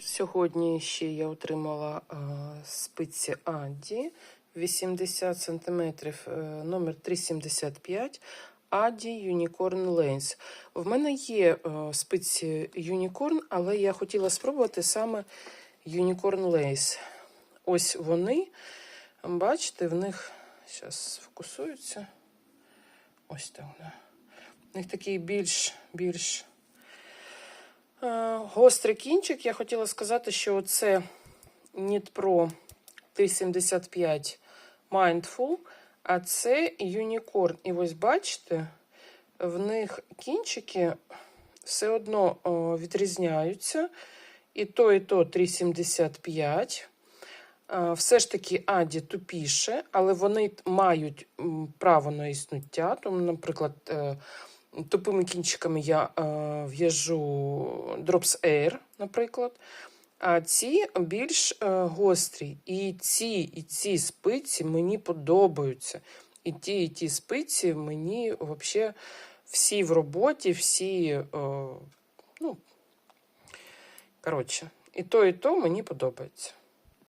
Сьогодні ще я отримала а, спиці Аді 80 см, е, номер 375. Аді Unicorn Lens. В мене є е, спиці Unicorn, але я хотіла спробувати саме Unicorn Lace. Ось вони. Бачите, в них зараз сфокусуються. Ось так. В них такий більш більш е, гострий кінчик. Я хотіла сказати, що це Knit Pro 375 Mindful, а це Unicorn. І ось бачите, в них кінчики все одно відрізняються. І то, і то 375. Е, Все ж таки Аді тупіше, але вони мають право на існуття. Тому, наприклад, е, тупими кінчиками я е, в'яжу Drops Air, наприклад. А ці більш е, гострі. І ці, і ці спиці мені подобаються. І ті, і ті спиці мені взагалі всі в роботі, всі, е, ну, коротше, і то, і то мені подобається.